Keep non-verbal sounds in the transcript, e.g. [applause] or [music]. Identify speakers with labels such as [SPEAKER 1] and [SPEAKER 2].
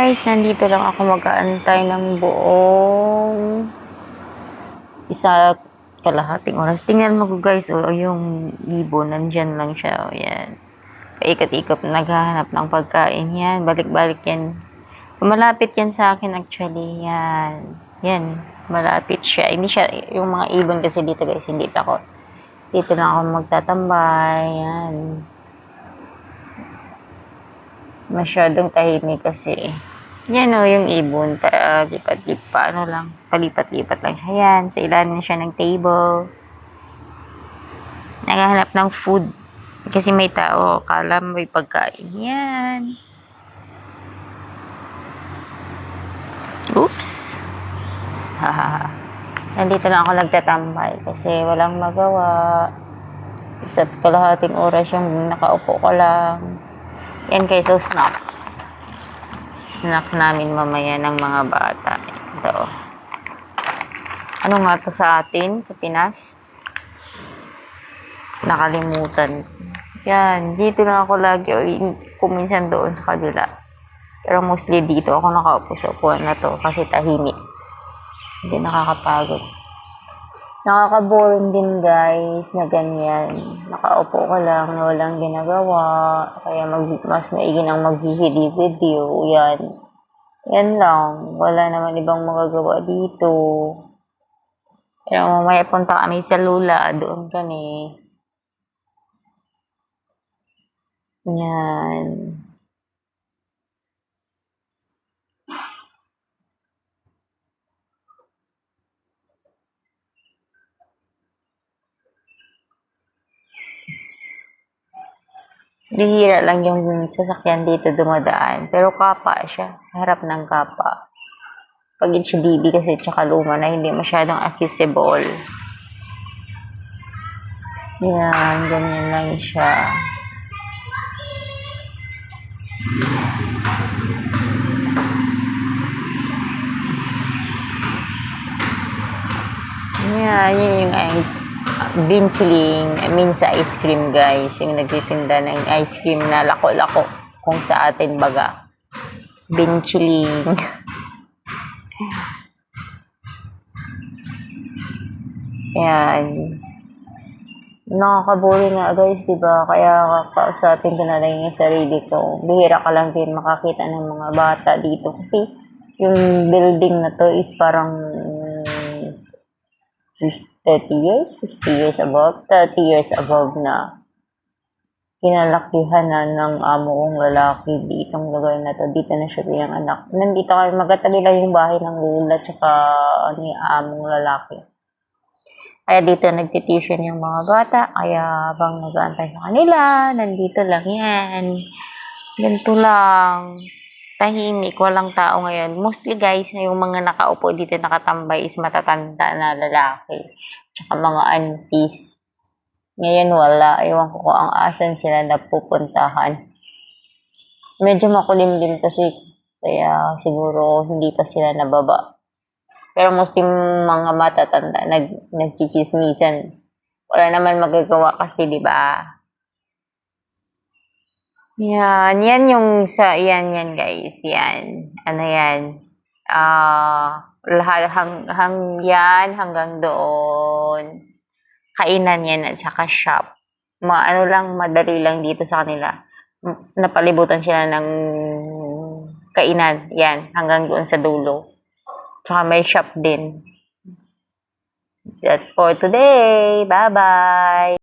[SPEAKER 1] Guys, nandito lang ako mag-aantay ng buong isa kalahating oras. Tingnan mo guys, oh, yung ibon, nandyan lang siya. Oh, yan. Paikot-ikot, naghahanap ng pagkain. Yan, balik-balik yan. Malapit yan sa akin actually. Yan. Yan, malapit siya. Hindi siya, yung mga ibon kasi dito guys, hindi takot. Dito lang ako magtatambay. Yan. Masyadong tahimik kasi. Yan o, yung ibon. Para lipat-lipat, ano lang. Palipat-lipat lang siya. Yan, sa ilalim siya ng table. Naghahanap ng food. Kasi may tao, kala may pagkain. Yan. Oops. Hahaha. [laughs] Nandito lang ako nagtatambay kasi walang magawa. Isa't kalahating oras yung nakaupo ko lang. Yan guys, so snacks. Snack namin mamaya ng mga bata. Ito. Ano nga to sa atin, sa Pinas? Nakalimutan. Yan, dito lang ako lagi o kuminsan doon sa kabila. Pero mostly dito ako nakaupo sa upuan na to kasi tahimik. Hindi nakakapagod. Nakaka-boring din guys na ganyan. Nakaupo ka lang na walang ginagawa. Kaya mag, mas maigi nang maghihili-video. Yan. Yan lang. Wala naman ibang magagawa dito. Pero mamaya punta kami sa Lula. Doon kami. Yan. Bihira lang yung sasakyan dito dumadaan. Pero kapa siya. Sa harap ng kapa. Pag HDB kasi tsaka luma na hindi masyadong accessible. Yan, ganyan lang siya. Yan, yun yung ay, binchiling, I mean ice cream guys, yung nagtitinda ng ice cream na lako-lako kung sa atin baga. Binchiling. [laughs] Yan. Nakakaboring nga guys, di ba? Kaya kausapin ko na lang yung sarili ko. Bihira ka lang din makakita ng mga bata dito. Kasi yung building na to is parang 30 years, 50 years above, 30 years above na kinalakihan na ng amo kong lalaki ditong lugar na to. Dito na siya bilang anak. Nandito kami, magkatabi lang yung bahay ng lula tsaka ni among lalaki. Kaya dito nagtitution yung mga bata. Kaya bang nag-aantay sa kanila, nandito lang yan. Ganito lang. Tahimik, walang tao ngayon. Mostly guys, yung mga nakaupo dito nakatambay is matatanda na lalaki. Tsaka mga aunties. Ngayon wala. Ewan ko kung ang asan sila napupuntahan. Medyo makulimlim kasi. Kaya siguro hindi pa sila nababa. Pero mostly mga matatanda nag nagchichismisan. Wala naman magagawa kasi, di ba? Yan, yan yung sa yan yan guys, yan. Ano yan? Ah, lahat hang, hang yan hanggang doon. Kainan yan at saka shop. Ma ano lang madali lang dito sa kanila. Napalibutan sila ng kainan. Yan, hanggang doon sa dulo. Tsaka may shop din. That's for today. Bye-bye.